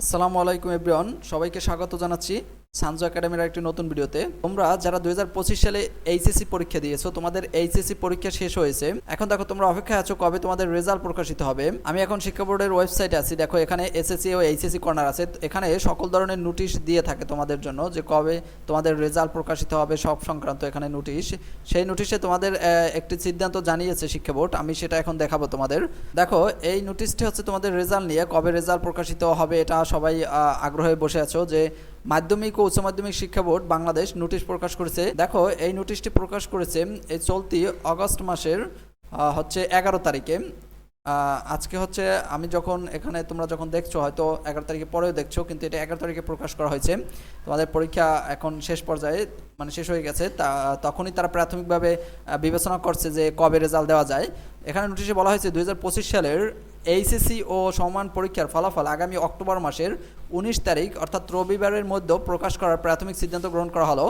আসসালামু আলাইকুম এভরিওয়ান। সবাইকে স্বাগত জানাচ্ছি। সানজু একাডেমির একটি নতুন ভিডিওতে। তোমরা যারা দুই হাজার পঁচিশ সালে এইচএসসি পরীক্ষা দিয়েছ, তোমাদের এইচএসসি পরীক্ষা শেষ হয়েছে। এখন দেখো তোমরা অপেক্ষায় আছো কবে তোমাদের রেজাল্ট প্রকাশিত হবে। আমি এখন শিক্ষা বোর্ডের ওয়েবসাইটে আছি। দেখো এখানে এসএসসি ও এইচএসসি কর্নার আছে। এখানে সকল ধরনের নোটিশ দিয়ে থাকে তোমাদের জন্য যে কবে তোমাদের রেজাল্ট প্রকাশিত হবে সব সংক্রান্ত এখানে নোটিশ সেই নোটিশে তোমাদের একটি সিদ্ধান্ত জানিয়েছে শিক্ষা বোর্ড। আমি সেটা এখন দেখাবো তোমাদের। দেখো এই নোটিশটি হচ্ছে তোমাদের রেজাল্ট নিয়ে কবে রেজাল্ট প্রকাশিত হবে এটা সবাই আগ্রহে বসে আছো যে মাধ্যমিক ও উচ্চ মাধ্যমিক শিক্ষা বোর্ড বাংলাদেশ নোটিশ প্রকাশ করেছে। দেখো, এই নোটিশটি প্রকাশ করেছে এই চলতি অগস্ট মাসের হচ্ছে এগারো তারিখে। আজকে হচ্ছে আমি যখন এখানে তোমরা যখন দেখছ, হয়তো এগারো তারিখে পরেও দেখছ, কিন্তু এটা এগারো তারিখে প্রকাশ করা হয়েছে। তোমাদের পরীক্ষা এখন শেষ পর্যায়ে মানে শেষ হয়ে গেছে, তা, তখনই তারা প্রাথমিকভাবে বিবেচনা করছে যে কবে রেজাল্ট দেওয়া যায়। এখানে নোটিশে বলা হয়েছে দুই হাজার পঁচিশ সালের এইচএসসি ও সমান পরীক্ষার ফলাফল আগামী অক্টোবর মাসের উনিশ তারিখ, অর্থাৎ রবিবারের মধ্যে প্রকাশ করার প্রাথমিক সিদ্ধান্ত গ্রহণ করা হলো।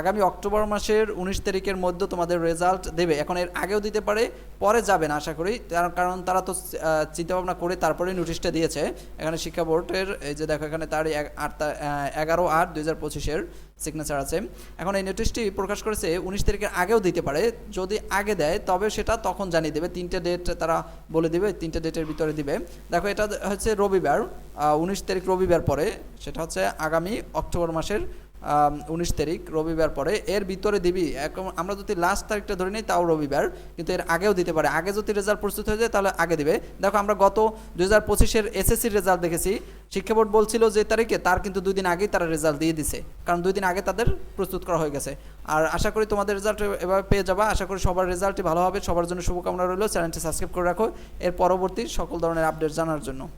আগামী অক্টোবর মাসের উনিশ তারিখের মধ্যে তোমাদের রেজাল্ট দেবে। এখন এর আগেও দিতে পারে, পরে যাবে না, আশা করি। তার কারণ তারা তো চিন্তাভাবনা করে তারপরেই নোটিশটা দিয়েছে। এখানে শিক্ষা বোর্ডের, এই যে দেখো, এখানে তার আট এগারো আট দুই হাজার পঁচিশের সিগনেচার আছে। এখন এই নোটিশটি প্রকাশ করেছে উনিশ তারিখের আগেও দিতে পারে। যদি আগে দেয়, তবে সেটা তখন জানিয়ে দেবে। তিনটে ডেট তারা বলে দেবে, তিনটে ডেটের ভিতরে দিবে। দেখো, এটা হচ্ছে রবিবার উনিশ তারিখ রবিবার পরে, সেটা হচ্ছে আগামী অক্টোবর মাসের উনিশ তারিখ, রবিবার পরে। এর ভিতরে দিবি এখন আমরা যদি লাস্ট তারিখটা ধরে নিই, তাও রবিবার, কিন্তু এর আগেও দিতে পারে। আগে যদি রেজাল্ট প্রস্তুত হয়ে যায়, তাহলে আগে দিবে। দেখো, আমরা গত দু হাজার পঁচিশের এসএসসির রেজাল্ট দেখেছি। শিক্ষা বোর্ড বলছিল যে তারিখে, তার কিন্তু দুই দিন আগেই তারা রেজাল্ট দিয়ে দিছে। কারণ দুই দিন আগে তাদের প্রস্তুত করা হয়ে গেছে। আর আশা করি তোমাদের রেজাল্ট এভাবে পেয়ে যাবা। আশা করি সবার রেজাল্টই ভালো হবে। সবার জন্য শুভকামনা রইল। চ্যানেলটি সাবস্ক্রাইব করে রাখো। এর পরবর্তী সকল ধরনের আপডেট জানার জন্য।